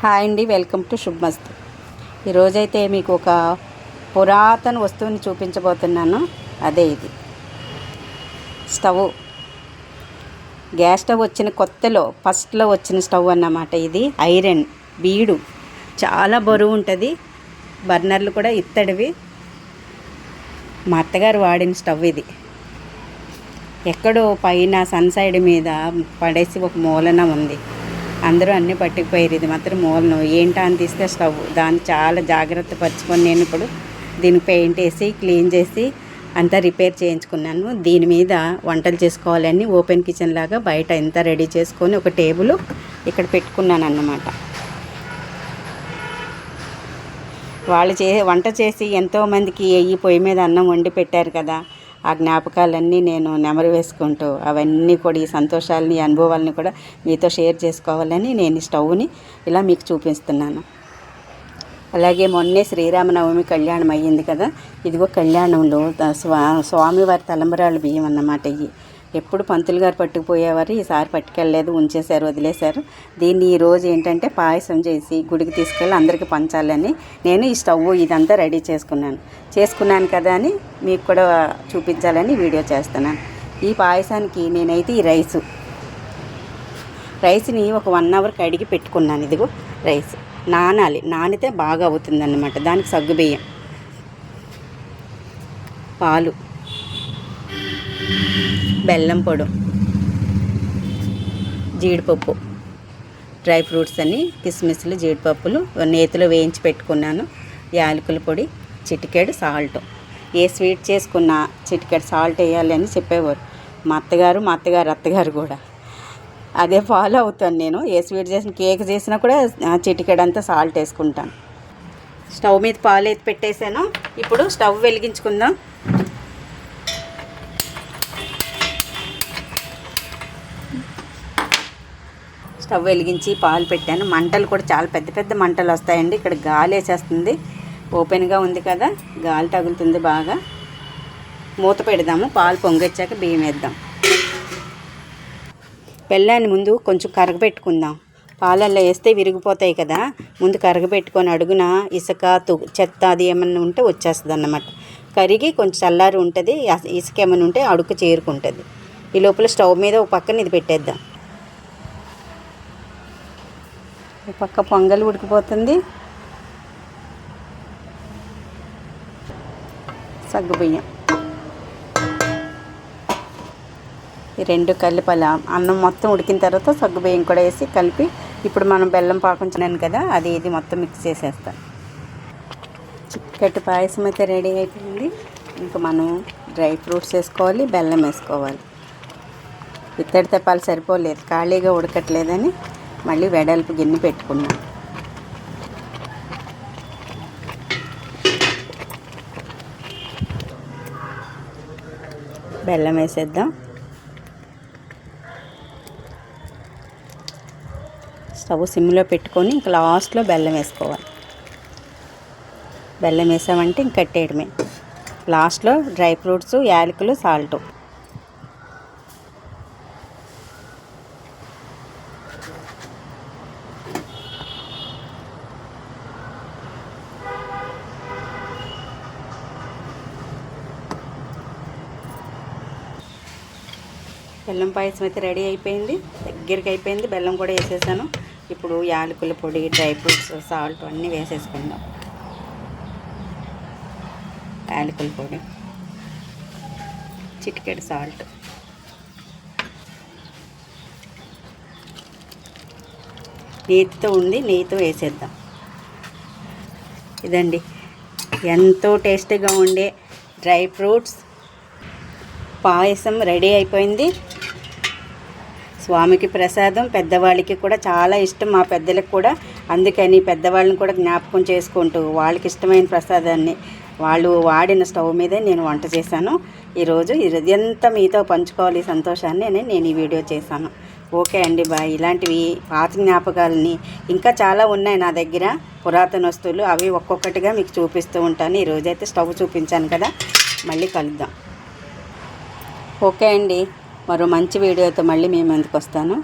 Hi అండి welcome to శుభ్మస్త్. ఈరోజైతే మీకు ఒక పురాతన వస్తువుని చూపించబోతున్నాను. అదే ఇది. స్టవ్. గ్యాస్ స్టవ్ వచ్చిన కొత్తలో ఫస్ట్లో వచ్చిన స్టవ్ అన్నమాట ఇది. ఐరన్ బీడు. చాలా బరువు ఉంటుంది. బర్నర్లు కూడా ఇత్తడివి. మా అత్తగారు వాడిన స్టవ్ ఇది. ఎక్కడో పైన సన్ సైడ్ మీద పడేసి ఒక మూలన ఉంది. అందరూ అన్నీ పట్టుకుపోయారు ఇది మాత్రం మూలను ఏంటా అని తీస్తే స్టవ్. దాన్ని చాలా జాగ్రత్త పరుచుకొని నేను ఇప్పుడు దీనికి పెయింట్ వేసి క్లీన్ చేసి అంతా రిపేర్ చేయించుకున్నాను. దీని మీద వంటలు చేసుకోవాలని ఓపెన్ కిచెన్ లాగా బయట ఎంత రెడీ చేసుకొని ఒక టేబుల్ ఇక్కడ పెట్టుకున్నాను అన్నమాట. వాళ్ళు చే వంట చేసి ఎంతోమందికి ఈ పొయ్యి మీద అన్నం వండి పెట్టారు కదా. ఆ జ్ఞాపకాలన్నీ నేను నెమరు వేసుకుంటూ అవన్నీ కూడా ఈ సంతోషాలని అనుభవాలని కూడా మీతో షేర్ చేసుకోవాలని నేను ఈ స్టవ్ని ఇలా మీకు చూపిస్తున్నాను. అలాగే మొన్నే శ్రీరామనవమి కళ్యాణం అయ్యింది కదా ఇదిగో కళ్యాణంలో స్వా స్వామివారి తలంబరాలు బియ్యం అన్నమాట ఇవి. ఎప్పుడు పంతులు గారు పట్టుకుపోయేవారు ఈసారి పట్టుకెళ్ళలేదు ఉంచేశారు వదిలేశారు. దీన్ని ఈరోజు ఏంటంటే పాయసం చేసి గుడికి తీసుకెళ్ళి అందరికీ పంచాలని నేను ఈ స్టవ్ ఇదంతా రెడీ చేసుకున్నాను. చేసుకున్నాను కదా అని మీకు కూడా చూపించాలని వీడియో చేస్తున్నాను. ఈ పాయసానికి నేనైతే ఈ రైసు. రైస్ని ఒక వన్ అవర్ కడిగి పెట్టుకున్నాను ఇదిగో రైస్. నానాలి నానితే బాగా అవుతుంది అన్నమాట దానికి సగ్గుబియ్యం పాలు. బెల్లం పొడు జీడిపప్పు డ్రై ఫ్రూట్స్ అన్ని కిస్మిస్లు జీడిపప్పులు నేతిలో వేయించి పెట్టుకున్నాను. యాలకుల పొడి చిటికెడు సాల్ట్. ఏ స్వీట్ చేసుకున్నా చిటికెడు సాల్ట్ వేయాలి అని చెప్పేవారు. మా అత్తగారు మా అత్తగారు అత్తగారు కూడా. అదే ఫాలో అవుతాను నేను. ఏ స్వీట్ చేసిన కేక్ చేసినా కూడా చిటికెడంతా సాల్ట్ వేసుకుంటాను. స్టవ్ మీద పాలు అయితే పెట్టేశాను. ఇప్పుడు స్టవ్ వెలిగించుకుందాం. స్టవ్ వెలిగించి పాలు పెట్టాను. మంటలు కూడా చాలా పెద్ద పెద్ద మంటలు వస్తాయండి. ఇక్కడ గాలి వేసేస్తుంది. ఓపెన్గా ఉంది కదా. గాలి తగులుతుంది బాగా. మూత పెడదాము. పాలు పొంగొచ్చాక బియ్యం వేద్దాం. బెల్లాన్ని ముందు కొంచెం కరగబెట్టుకుందాం. పాలల్లో వేస్తే విరిగిపోతాయి కదా. ముందు కరగబెట్టుకొని అడుగున ఇసుక తు చెత్త అది ఏమన్నా ఉంటే వచ్చేస్తుంది అన్నమాట కరిగి కొంచెం చల్లారి ఉంటుంది. ఇసుక ఏమైనా ఉంటే అడుగు చేరుకుంటుంది. ఈ లోపల స్టవ్ మీద ఒక పక్కన ఇది పెట్టేద్దాం. ఈ పక్క పొంగల్ ఉడికిపోతుంది. సగ్గుబియ్యం. ఈ రెండు కలిపాల అన్నం మొత్తం ఉడికిన తర్వాత సగ్గుబియ్యం కూడా వేసి కలిపి ఇప్పుడు మనం బెల్లం పాకం చిన్నాను కదా అది ఇది మొత్తం మిక్స్ చేసేస్తాను చిక్కటి పాయసం అయితే రెడీ అయిపోయింది. ఇంకా మనం డ్రై ఫ్రూట్స్ వేసుకోవాలి బెల్లం వేసుకోవాలి. ఇత్తడి తెప్పాలు సరిపోలేదు ఖాళీగా ఉడకట్లేదని మళ్ళీ వెడల్పు గిన్నె పెట్టుకున్నాం. బెల్లం వేసేద్దాం. స్టవ్ సిమ్లో పెట్టుకొని ఇంకా లాస్ట్లో బెల్లం వేసుకోవాలి. బెల్లం వేసామంటే ఇంక కట్టేయడమే. లాస్ట్లో డ్రై ఫ్రూట్స్ యాలకులు సాల్ట్. బెల్లం పాయసం అయితే రెడీ అయిపోయింది. దగ్గరికి అయిపోయింది. బెల్లం కూడా వేసేసాను. ఇప్పుడు యాలకుల పొడి డ్రై ఫ్రూట్స్ సాల్ట్ అన్నీ వేసేసుకుందాం. యాలకుల పొడి చిటికెడు సాల్ట్. నేతితో ఉంది. నెయ్యితో వేసేద్దాం. ఇదండి. ఎంతో టేస్టీగా ఉండే డ్రై ఫ్రూట్స్. పాయసం రెడీ అయిపోయింది. స్వామికి ప్రసాదం పెద్దవాళ్ళకి కూడా చాలా ఇష్టం. మా పెద్దలకు కూడా అందుకని పెద్దవాళ్ళని కూడా జ్ఞాపకం చేసుకుంటూ వాళ్ళకి ఇష్టమైన ప్రసాదాన్ని వాళ్ళు వాడిన స్టవ్ మీదే నేను వంట చేశాను. ఈరోజు ఎంత మీతో పంచుకోవాలి సంతోషాన్ని అని నేను ఈ వీడియో చేశాను. ఓకే అండి బాయ్. ఇలాంటివి పాత జ్ఞాపకాలని ఇంకా చాలా ఉన్నాయి నా దగ్గర. పురాతన వస్తువులు అవి ఒక్కొక్కటిగా మీకు చూపిస్తూ ఉంటాను. ఈరోజైతే స్టవ్ చూపించాను కదా. మళ్ళీ కలుద్దాం. ఓకే అండి. మరో మంచి వీడియోతో మళ్ళీ మేము ఎందుకు వస్తాను.